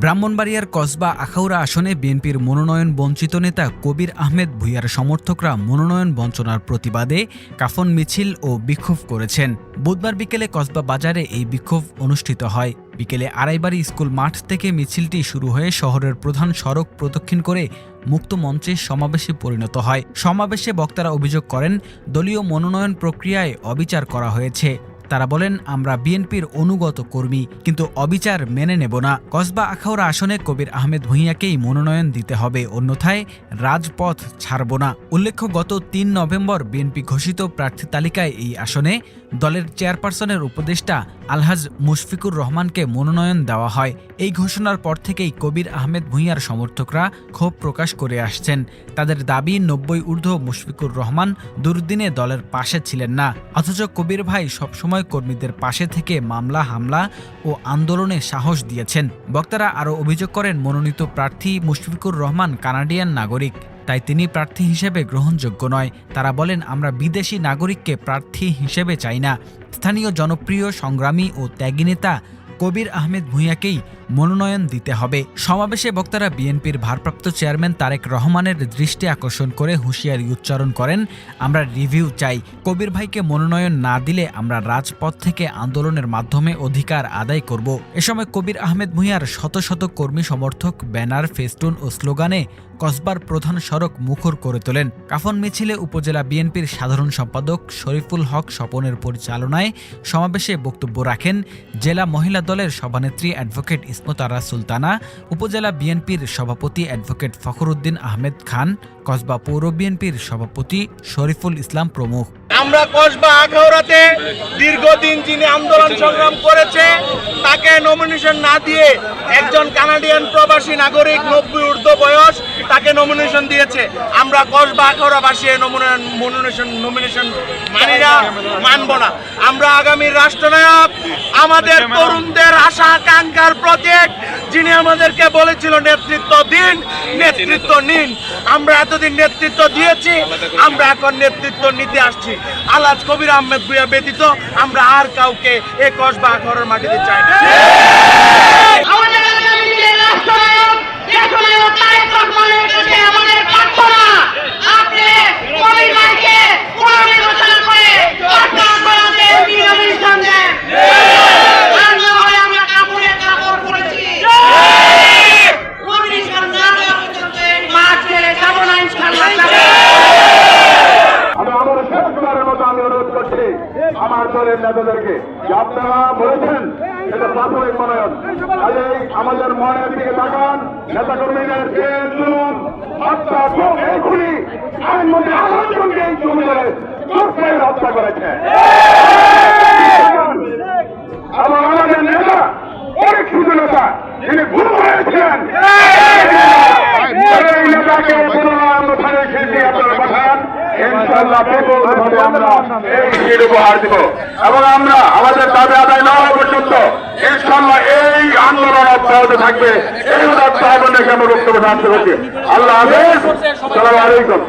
ব্রাহ্মণবাড়িয়ার কসবা আখাউড়া আসনে বিএনপির মনোনয়ন বঞ্চিত নেতা কবির আহমেদ ভুইয়ার সমর্থকরা মনোনয়ন বঞ্চনার প্রতিবাদে কাফন মিছিল ও বিক্ষোভ করেছেন। বুধবার বিকেলে কসবা বাজারে এই বিক্ষোভ অনুষ্ঠিত হয়। বিকেলে আড়াইবাড়ি স্কুল মাঠ থেকে মিছিলটি শুরু হয়ে শহরের প্রধান সড়ক প্রদক্ষিণ করে মুক্ত মঞ্চে সমাবেশে পরিণত হয়। সমাবেশে বক্তারা অভিযোগ করেন, দলীয় মনোনয়ন প্রক্রিয়ায় অবিচার করা হয়েছে। তারা বলেন, আমরা বিএনপির অনুগত কর্মী, কিন্তু অবিচার মেনে নেব না। কসবা আখাউড়া আসনে কবির আহমেদ ভূঁইয়াকেই মনোনয়ন দিতে হবে, অন্যথায় রাজপথ ছাড়ব না। উল্লেখ্য, গত তিন নভেম্বর বিএনপি ঘোষিত প্রার্থী তালিকায় এই আসনে দলের চেয়ারপারসনের উপদেষ্টা আলহাজ মুশফিকুর রহমানকে মনোনয়ন দেওয়া হয়। এই ঘোষণার পর থেকেই কবির আহমেদ ভূঁইয়ার সমর্থকরা ক্ষোভ প্রকাশ করে আসছেন। তাদের দাবি, নব্বই ঊর্ধ্ব মুশফিকুর রহমান দুর্দিনে দলের পাশে ছিলেন না। অথচ কবির ভাই সবসময় কর্মীদের পাশে থেকে মামলা, হামলা ও আন্দোলনে সাহস দিয়েছেন। বক্তারা আরও অভিযোগ করেন, মনোনীত প্রার্থী মুশফিকুর রহমান কানাডিয়ান নাগরিক। তাই তিনি প্রার্থী হিসেবে গ্রহণযোগ্য নয়। তারা বলেন, আমরা বিদেশি নাগরিককে প্রার্থী হিসেবে চাই না। স্থানীয় জনপ্রিয় সংগ্রামী ও ত্যাগী নেতা কবির আহমেদ ভূঁইয়াকেই মনোনয়ন দিতে হবে। সমাবেশে বক্তারা বিএনপির ভারপ্রাপ্ত চেয়ারম্যান তারেক রহমানের দৃষ্টি আকর্ষণ করে হুঁশিয়ারি উচ্চারণ করেন, আমরা রিভিউ চাই। কবির ভাইকে মনোনয়ন না দিলে আমরা রাজপথ থেকে আন্দোলনের মাধ্যমে অধিকার আদায় করব। এ সময় কবির আহমেদ ভূঁইয়ার শত শত কর্মী সমর্থক, ব্যানার, ফেস্টুন ও স্লোগানে কসবার প্রধান সড়ক মুখর করে তোলেন। কাফন মিছিলে উপজেলা বিএনপির সাধারণ সম্পাদক শরীফুল হক স্বপনের পরিচালনায় সমাবেশে বক্তব্য রাখেন জেলা মহিলা দলের সভানেত্রী অ্যাডভোকেট ইসমতারা সুলতানা, উপজেলা বিএনপির সভাপতি অ্যাডভোকেট ফখরুদ্দিন আহমেদ খান, কসবা পৌর বিএনপির সভাপতি শরীফুল ইসলাম প্রমুখ। আমরা কসবা আখাউড়াতে দীর্ঘদিন যিনি আন্দোলন সংগ্রাম করেছে তাকে নমিনেশন না দিয়ে একজন কানাডিয়ান প্রবাসী নাগরিক নব্বই ঊর্ধ্ব বয়স তাকে নমিনেশন দিয়েছে। আমরা কসবা আখাউড়াবাসী নমিনেশন নমিনেশন মানি না মানব না। আমরা আগামী রাষ্ট্রনায়ক আমাদের তরুণদের আশা আকাঙ্ক্ষার প্রজেক্ট যিনি আমাদেরকে বলেছিল নেতৃত্ব দিন নেতৃত্ব নিন। আমরা এতদিন নেতৃত্ব দিয়েছি আমরা এখন নেতৃত্ব নিতে আসছি। আলাজ কবির আহমেদ ভুইয়া ব্যতীত আমরা আর কাউকে এ বা ঘরের মাটিতে চাই না আমাদের আগামী দিনের রাষ্ট্রনায়ক দেশনায়ক তারেক রহমানের কাছে আমাদের প্রার্থনা আপনি কবির ভাইকে পুনর্বিবেচনা করে ঘটনা করাতে নিরবিধান দেন আর না হয় আমরা কাপড়ে কাপড় পরেছি নমিনেশন না দেওয়া পর্যন্ত এই মাঠ ছেড়ে যাব না ইনশাআল্লাহ আমি আমার শেষবারের মতো আমি অনুরোধ করছি আমার দলের নেতাদেরকে। আপনারা বলেছেন, এটা প্রাথমিক মনোনয়ন কাজে আমাদের মনের দিকে তাকান নেতা কর্মীদের হত্যা খুব আইনমন্ত্রী হত্যা করেছে এবং আমাদের নেতা অনেক শুধু নেতা তিনি ভুল হয়েছিলেন এই নেতাকে পুনরায় থানে শিল্পী আপনারা ইনশাল্লাহ দিব। এবং আমরা আমাদের দাবি আদায় না হওয়া পর্যন্ত ইনশাল্লাহ এই আন্দোলন অব্যাহত থাকবে। এই উদাত্ত আগুন রেখে আমরা বক্তব্য আল্লাহ হাফেজ। আলাইকুম।